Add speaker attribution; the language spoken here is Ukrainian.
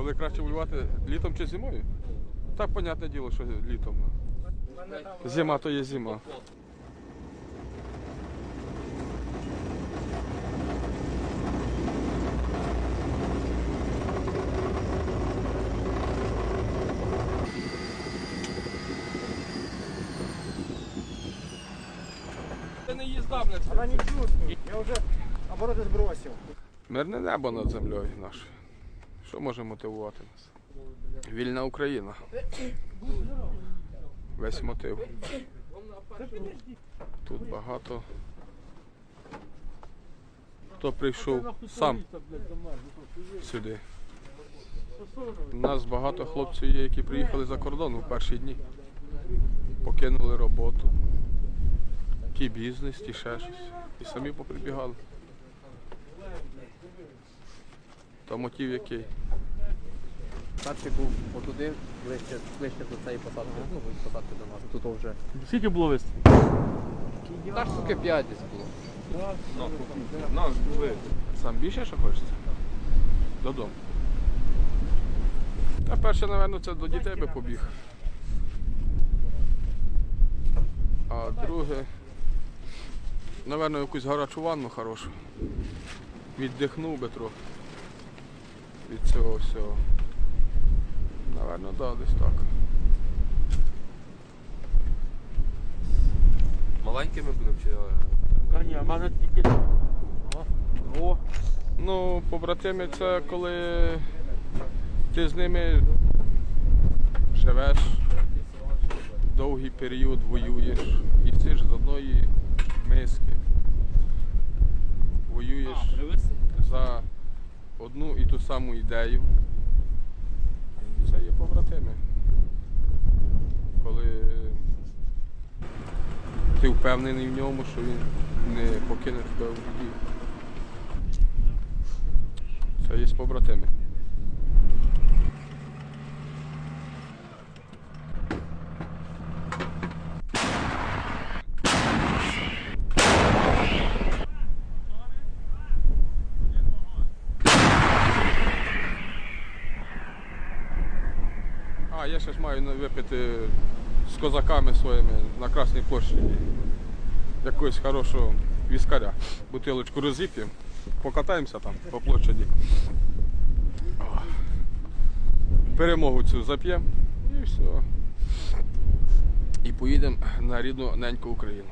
Speaker 1: Коли краще воювати літом чи зимою? Так, понятне діло, що літом. Зима то є зима. Це не їзда, блядь.
Speaker 2: Она не чувствует. Я уже обороты сбросил.
Speaker 1: Мирне небо над землею нашою. Що може мотивувати нас? Вільна Україна. Весь мотив. Тут багато. Хто прийшов сам сюди. У нас багато хлопців є, які приїхали за кордон у перші дні. Покинули роботу. Ті бізнес, ті ще щось. І самі поприбігали. То мотив який?
Speaker 3: Старший був отуди, ближче, ближче до цієї посадки, ну, від посадки до нас. Тут вже.
Speaker 2: Скільки було вистрілів?
Speaker 3: Та ж суки 5 десь було.
Speaker 1: Нас були. Сам більше що хочеться? Додому. Та перше, напевно, це до дітей би побіг. А друге, напевно, якусь гарячу ванну хорошу. Віддихнув би трохи від цього всього. Напевно, да, десь так.
Speaker 4: Маленькими будемо чи.
Speaker 2: А ні, в мене тільки. О,
Speaker 1: Ну, побратими, це коли ти з ними живеш довгий період, воюєш, їсиш з одної миски, воюєш за одну і ту саму ідею. Це є побратими. Коли ти впевнений в ньому, що він не покине тебе в біді. Це є побратими. А, я ж маю випити з козаками своїми на Красній площі Якогось хорошого віскаря. Бутилочку розіп'ємо, покатаємося там по площаді. Перемогу цю зап'ємо і все. І поїдемо на рідну неньку Україну.